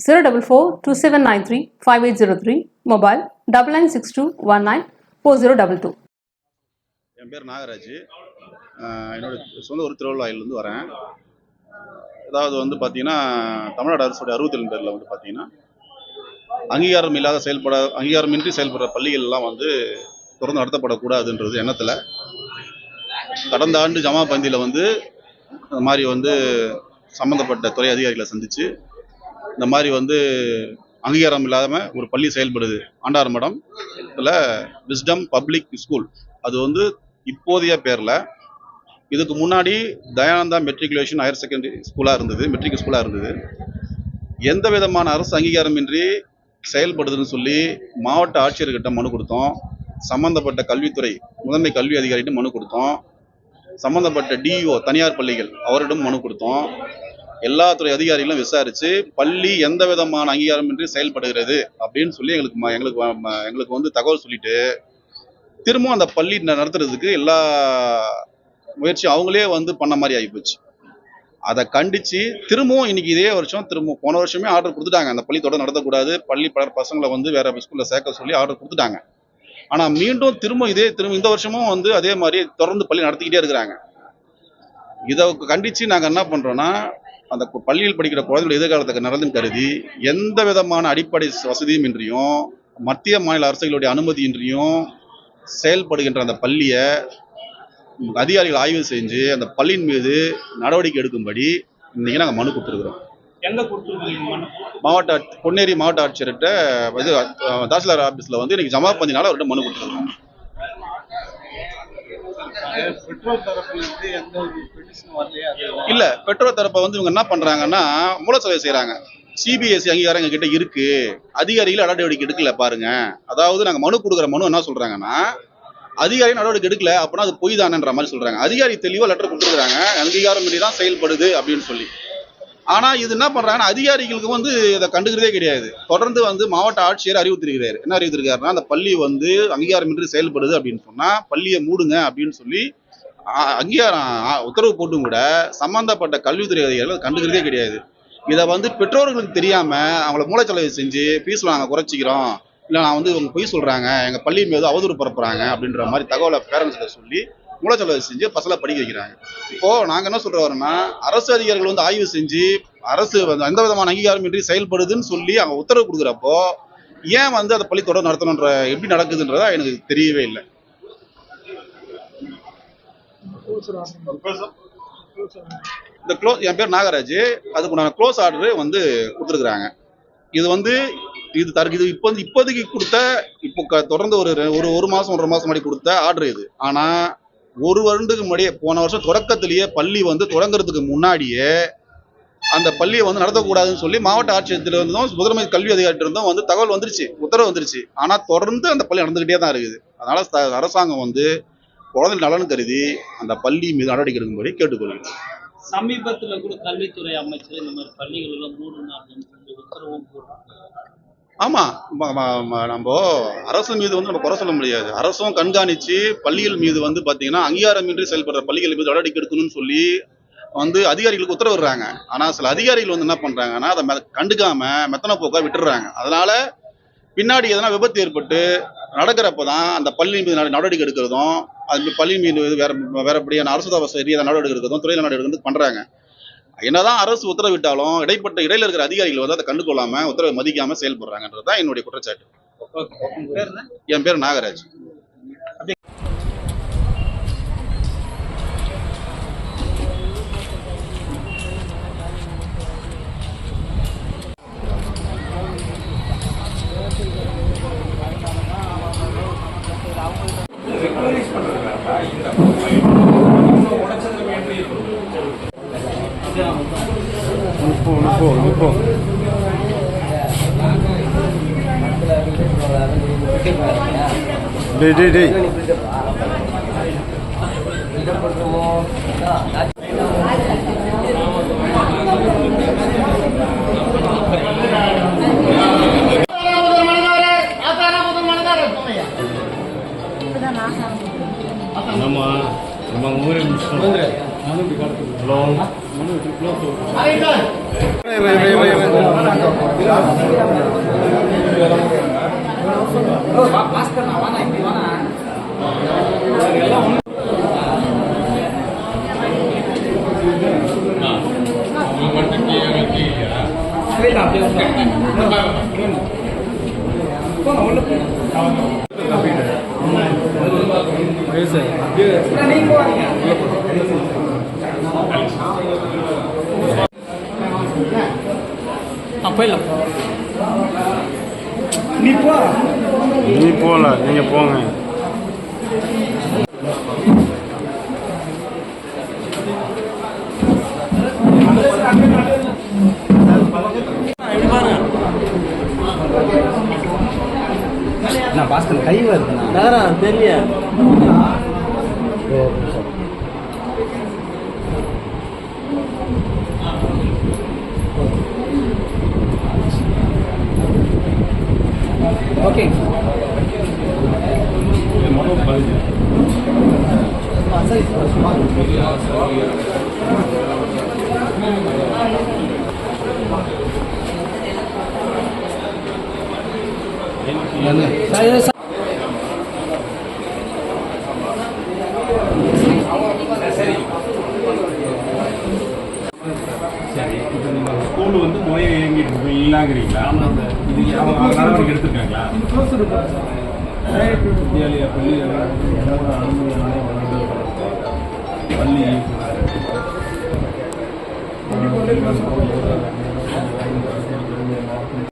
zero double four two seven nine three five eight zero three mobile double nine six two one nine four zero double two என் பேர் நாகராஜ். என்னோடய என்னோட சொந்த ஒரு திருவள்ளாயிலேருந்து வரேன். அதாவது வந்து பார்த்தீங்கன்னா தமிழ்நாடு அரசுடைய அறுபத்தேழு பேரில் வந்து பார்த்தீங்கன்னா அங்கீகாரம் இல்லாத செயல்பட அங்கீகாரமின்றி செயல்படுற பள்ளிகள்லாம் வந்து தொடர்ந்து நடத்தப்படக்கூடாதுன்றது எண்ணத்தில். கடந்த ஆண்டு ஜமா பந்தியில் வந்து இந்த மாதிரி வந்து சம்மந்தப்பட்ட துறை அதிகாரிகளை சந்தித்து இந்த மாதிரி வந்து அங்கீகாரம் இல்லாமல் ஒரு பள்ளி செயல்படுது. ஆண்டார் மடம் இதில் விஸ்டம் பப்ளிக் ஸ்கூல் அது வந்து இப்போதைய பேரில். இதுக்கு முன்னாடி தயானந்தா மெட்ரிகுலேஷன் ஹையர் செகண்டரி ஸ்கூலாக இருந்தது. மெட்ரிக் ஸ்கூலாக இருந்தது. எந்த விதமான அரசு அங்கீகாரமின்றி செயல்படுதுன்னு சொல்லி மாவட்ட ஆட்சியர்கிட்ட மனு கொடுத்தோம். சம்பந்தப்பட்ட கல்வித்துறை முதன்மை கல்வி அதிகாரிகிட்ட மனு கொடுத்தோம். சம்பந்தப்பட்ட டிஇஓ தனியார் பள்ளிகள் அவரிடம் மனு கொடுத்தோம். எல்லா துறை அதிகாரிகளும் விசாரிச்சு பள்ளி எந்த விதமான அங்கீகாரமின்றி செயல்படுகிறது அப்படின்னு சொல்லி எங்களுக்கு ம- எங்களுக்கு எங்களுக்கு வந்து தகவல் சொல்லிட்டு திரும்பவும் அந்த பள்ளி நடத்துறதுக்கு எல்லா முயற்சியும் அவங்களே வந்து பண்ண மாதிரி ஆகிப்போச்சு அதை கண்டிச்சு திரும்பவும் இன்னைக்கு இதே வருஷம் திரும்ப போன வருஷமே ஆர்டர் கொடுத்துட்டாங்க. அந்த பள்ளி தொடர் நடத்தக்கூடாது பள்ளி பல பசங்களை வந்து வேற ஸ்கூலில் சேர்க்க சொல்லி ஆர்டர் கொடுத்துட்டாங்க. ஆனால் மீண்டும் திரும்ப இதே திரும்ப இந்த வருஷமும் வந்து அதே மாதிரி தொடர்ந்து பள்ளி நடத்திக்கிட்டே இருக்கிறாங்க. இதை கண்டித்து நாங்கள் என்ன பண்ணுறோன்னா அந்த பள்ளியில் படிக்கிற குழந்தைகள் எதிர்காலத்துக்கு நடந்தும் கருதி எந்த விதமான அடிப்படை வசதியும் இன்றியும் மத்திய மாநில அரசுகளுடைய அனுமதியின்றியும் செயல்படுகின்ற அந்த பள்ளியை அதிகாரிகள் ஆய்வு செஞ்சு அந்த பள்ளியின் மீது நடவடிக்கை எடுக்கும்படி இன்னைக்கு நாங்கள் மனு கொடுத்துருக்குறோம். மாவட்ட பொன்னேரி மாவட்ட ஆட்சியர்கிட்ட இது தாசில்தார் ஆபீஸ்ல வந்து இன்னைக்கு ஜமா பந்தினால அவர்கிட்ட மனு கொடுத்துருக்கோம் இல்ல பெற்றோர் தரப்பை வந்து இவங்க என்ன பண்றாங்கன்னா மூலசேவை செய்யறாங்க சிபிஎஸ்சி அங்கீகாரம் எங்க கிட்ட இருக்கு. அதிகாரிகள் நடவடிக்கை எடுக்கல பாருங்க. அதாவது நாங்க மனு கொடுக்குற மனு என்ன சொல்றாங்கன்னா அதிகாரி நடவடிக்கை எடுக்கல அப்படின்னா அது பொய் தானன்ற மாதிரி சொல்றாங்க. அதிகாரி தெளிவா லெட்டர் கொடுத்துருக்காங்க அங்கீகாரம் தான் செயல்படுது அப்படின்னு சொல்லி. ஆனால் இது என்ன பண்ணுறாங்கன்னா அதிகாரிகளுக்கு வந்து இதை கண்டுக்கிறதே கிடையாது. தொடர்ந்து வந்து மாவட்ட ஆட்சியர் அறிவித்திருக்கிறார் என்ன அறிவித்திருக்காருன்னா அந்த பள்ளி வந்து அங்கீகாரமின்றி செயல்படுது அப்படின்னு சொன்னால் பள்ளியை மூடுங்க அப்படின்னு சொல்லி அங்கீகாரம் உத்தரவு போட்டும் கூட சம்பந்தப்பட்ட கல்வித்துறை அதிகாரிகள் கண்டுக்கிறதே கிடையாது. இதை வந்து பெற்றோர்களுக்கு தெரியாமல் அவங்கள மூளைச்சலவை செஞ்சு ஃபீஸில் நாங்கள் குறைச்சிக்கிறோம். இல்லை நான் வந்து இவங்க பொய் சொல்கிறாங்க எங்கள் பள்ளியின் மீது அவதூறு பரப்புகிறாங்க அப்படின்ற மாதிரி தகவலை பேரண்ட்ஸ்கிட்ட சொல்லி மூலச்சலவை செஞ்சு பசங்களை படிக்க வைக்கிறாங்க. இப்போ நாங்க என்ன சொல்ற வரோம்னா அரசு அதிகாரிகள் வந்து ஆய்வு செஞ்சு அரசு வந்து எந்த விதமான அங்கீகாரமின்றி செயல்படுதுன்னு சொல்லி அவங்க உத்தரவு கொடுக்குறப்போ ஏன் வந்து அந்த பள்ளி தொடர் நடத்தணுன்ற எப்படி நடக்குதுன்றதா எனக்கு தெரியவே இல்லை. இந்த க்ளோஸ் என் பேர் நாகராஜ். அதுக்கு நான் க்ளோஸ் ஆர்டர் வந்து கொடுத்துருக்குறாங்க. இது வந்து இது தருக்கு இது இப்போ வந்து இப்போதைக்கு கொடுத்த இப்போ க- தொடர்ந்து ஒரு ஒரு ஒரு மாதம் ஒன்றரை மாதம் முன்னாடி கொடுத்த ஆர்டர் இது. ஆனால் ஒரு வருடத்துக்கு முன்னாடியே போன வருஷம் தொடக்கத்திலேயே பள்ளி வந்து தொடங்குறதுக்கு முன்னாடியே அந்த பள்ளியை வந்து நடத்தக்கூடாதுன்னு சொல்லி மாவட்ட ஆட்சியத்தில் இருந்தும் முதன்மை கல்வி அதிகாரிட்டு இருந்தும் வந்து தகவல் வந்துருச்சு உத்தரவு வந்துருச்சு. ஆனால் தொடர்ந்து அந்த பள்ளி நடந்துகிட்டே தான் இருக்குது. அதனால் த அரசாங்கம் வந்து குழந்தை நலன் கருதி அந்த பள்ளி மீது நடவடிக்கை எடுக்கும்படி கேட்டுக்கொள்கிறேன். சமீபத்தில் கூட கல்வித்துறை அமைச்சர் இந்த மாதிரி பள்ளிகள் எல்லாம் மூடணும் அப்படின்னு சொல்லி உத்தரவும் போடுறாங்க ஆமா நம்ம அரசு மீது வந்து நம்ம குறை சொல்ல முடியாது. அரசும் கண்காணிச்சு பள்ளிகள் மீது வந்து பாத்தீங்கன்னா அங்கீகாரமின்றி செயல்படுற பள்ளிகள் மீது நடவடிக்கை எடுக்கணும்னு சொல்லி வந்து அதிகாரிகளுக்கு உத்தரவிடுறாங்க. ஆனா சில அதிகாரிகள் வந்து என்ன பண்றாங்கன்னா அதை மெ- கண்டுக்காம மெத்தன போக்காக விட்டுறாங்க. அதனால பின்னாடி எதனா விபத்து ஏற்பட்டு நடக்கிறப்பதான் அந்த பள்ளி மீது நட- நடவடிக்கை எடுக்கிறதும் அது பள்ளி மீது வேற வேறபடியான அரசு தவச நடவடிக்கை எடுக்கிறதும் துறையில் நடவடிக்கை வந்து பண்றாங்க. என்னதான் அரசு உத்தரவிட்டாலும் இடைப்பட்ட இடையில இருக்கிற அதிகாரிகள் வந்து அதை கண்டுகொள்ளாம உத்தரவை மதிக்காம செயல்படுறாங்கன்றது தான் என்னுடைய குற்றச்சாட்டு. என் பேர் நாகராஜ். டேய் டேய் டேய் நம்ம நம்ம ஊரே முடிச்சிட்டோம் ஹலோ நீ போகல நீங்க போங்க கைவா இருக்குண்ணா தெரியல ஓகே. ஸ்கூல் வந்து முறையை இயங்கிட்டு இருக்கு இல்லைங்கிறீங்களா? இது நடவடிக்கை எடுத்திருக்காங்களா? வித்யாலயா பள்ளி பள்ளி பள்ளி